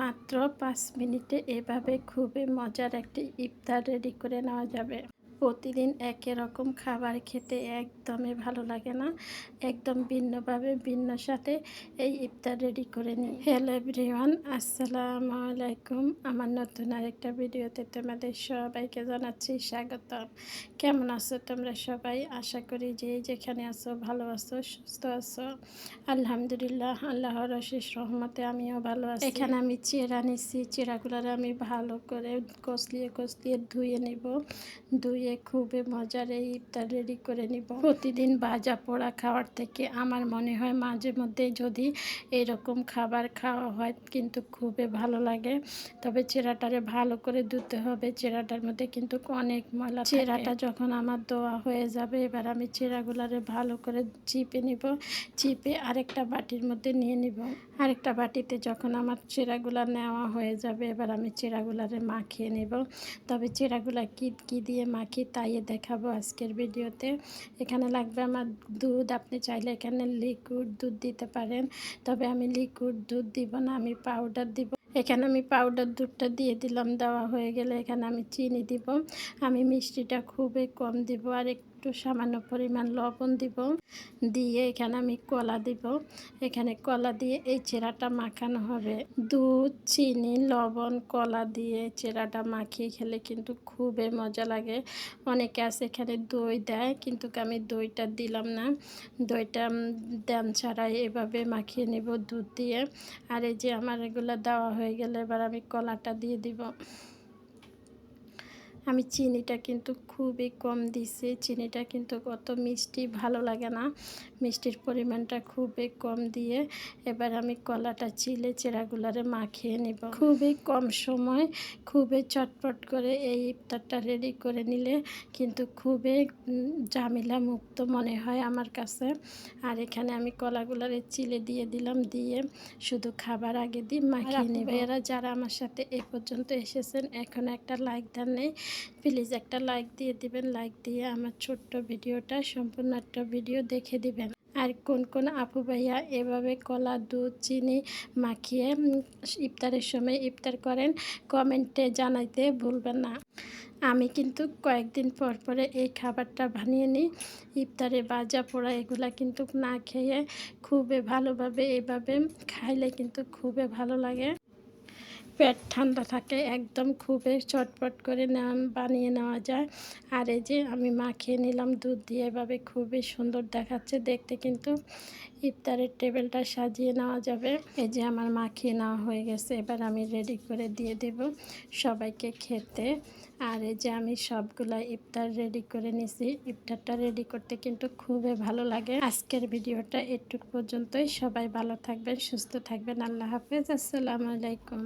মাত্র পাঁচ মিনিটে এভাবে খুবই মজার একটি ইফতার রেডি করে নেওয়া যাবে। প্রতিদিন একই রকম খাবার খেতে একদমই ভালো লাগে না। একদম ভিন্নভাবে, ভিন্ন সাথে এই ইফতার রেডি করে নিই। হ্যালো এভরিওয়ান আসসালামু আলাইকুম। আমার নতুন আরেকটা ভিডিওতে তোমাদের সবাইকে জানাচ্ছি স্বাগত কেমন আছো তোমরা সবাই? আশা করি যে যেখানে আছো, ভালো আছো, সুস্থ আছো। আলহামদুলিল্লাহ, আল্লাহর অশেষ রহমতে আমিও ভালো আছি। এখানে আমি চেরা নিচ্ছি চেরাগুলার আমি ভালো করে কষলিয়ে কষলিয়ে ধুয়ে নিব। ধুয়ে খুবই মজার এই ইফতার রেডি করে নিব। প্রতিদিন ভাজা পোড়া খাওয়ার থেকে আমার মনে হয় মাঝে মধ্যে যদি এরকম খাবার খাওয়া হয় কিন্তু খুবই ভালো লাগে। তবে চেরাটারে ভালো করে ধুতে হবে। চেরাটার মধ্যে কিন্তু অনেক ময়লা চেরাটা যখন আমার দোয়া হয়ে যাবে, এবার আমি চেরাগুলারে ভালো করে চিপে নিব। চিপে আরেকটা বাটির মধ্যে নিয়ে নিব। আরেকটা বাটিতে যখন আমার চেরাগুলা নেওয়া হয়ে যাবে, এবার আমি চেরাগুলারে মাখিয়ে নেব। তবে চেরাগুলা কি কি দিয়ে মাখি তাই দেখাবো আজকের ভিডিওতে। এখানে লাগবে আমার দুধ। আপনি চাইলে এখানে লিকুইড দুধ দিতে পারেন। তবে আমি লিকুইড দুধ দিব না, আমি পাউডার দিব। এখানে আমি পাউডার দুধটা দিয়ে দিলাম, দেওয়া হয়ে গেলে এখানে আমি চিনি দিব। আমি মিষ্টিটা খুবই কম দিব, আর একটু সামান্য পরিমাণ লবণ দিব। দিয়ে এখানে আমি কলা দিব। এখানে কলা দিয়ে এই চেরাটা মাখানো হবে। দুধ, চিনি, লবণ, কলা দিয়ে চেরাটা মাখিয়ে খেলে কিন্তু খুবই মজা লাগে। অনেকে আছে এখানে দই দেয়, কিন্তু আমি দইটা দিলাম না। দইটা দেন ছাড়াই এভাবে মাখিয়ে নেব দুধ দিয়ে। আর এই যে আমার এগুলো দেওয়া হয়ে গেলে এবার আমি কলাটা দিয়ে দিব। আমি চিনিটা কিন্তু খুবই কম দিছি। চিনিটা কিন্তু কত মিষ্টি ভালো লাগে না। মিষ্টির পরিমাণটা খুবই কম দিয়ে এবার আমি কলাটা চিলে চেরাগুলারে মাখিয়ে নিব। খুবই কম সময় খুবই চটপট করে এই ইফতারটা রেডি করে নিলে কিন্তু খুবই জামিলা মুক্ত মনে হয় আমার কাছে। আর এখানে আমি কলাগুলারে চিলে দিয়ে দিলাম দিয়ে শুধু খাবার আগে দিয়ে মাখিয়ে নেব। এরা যারা আমার সাথে এ পর্যন্ত এসেছেন এখন একটা লাইক দেন নেই। প্লিজ একটা লাইক দিয়ে দিবেন লাইক দিয়ে আমার ছোট্ট ভিডিওটা সম্পূর্ণ একটা ভিডিও দেখে দিবেন। আর কোন কোন আপু ভাইয়া এভাবে কলা, দুধ, চিনি মাখিয়ে ইফতারের সময় ইফতার করেন, কমেন্টে জানাইতে ভুলবেন না। আমি কিন্তু কয়েকদিন পর পরে এই খাবারটা বানিয়ে নিই। ইফতারে বাজা পোড়া এগুলা কিন্তু না খেয়ে খুবই ভালোভাবে এভাবে খাইলে কিন্তু খুবই ভালো লাগে। পেট ঠান্ডা থাকে, একদম খুবই চটপট করে বানিয়ে নেওয়া যায়। আর এই যে আমি মাখিয়ে নিলাম দুধ দিয়ে, এভাবে খুবই সুন্দর দেখাচ্ছে। দেখতে কিন্তু ইফতারের টেবিলটা সাজিয়ে নেওয়া যাবে। এই যে আমার মাখিয়ে নেওয়া হয়ে গেছে, এবার আমি রেডি করে দিয়ে দেব সবাইকে খেতে। আর এই যে আমি সবগুলা ইফতার রেডি করে নিছি। ইফতারটা রেডি করতে কিন্তু খুবই ভালো লাগে। আজকের ভিডিওটা এটুক পর্যন্তই। সবাই ভালো থাকবেন, সুস্থ থাকবেন। আল্লাহ হাফেজ। আসসালামু আলাইকুম।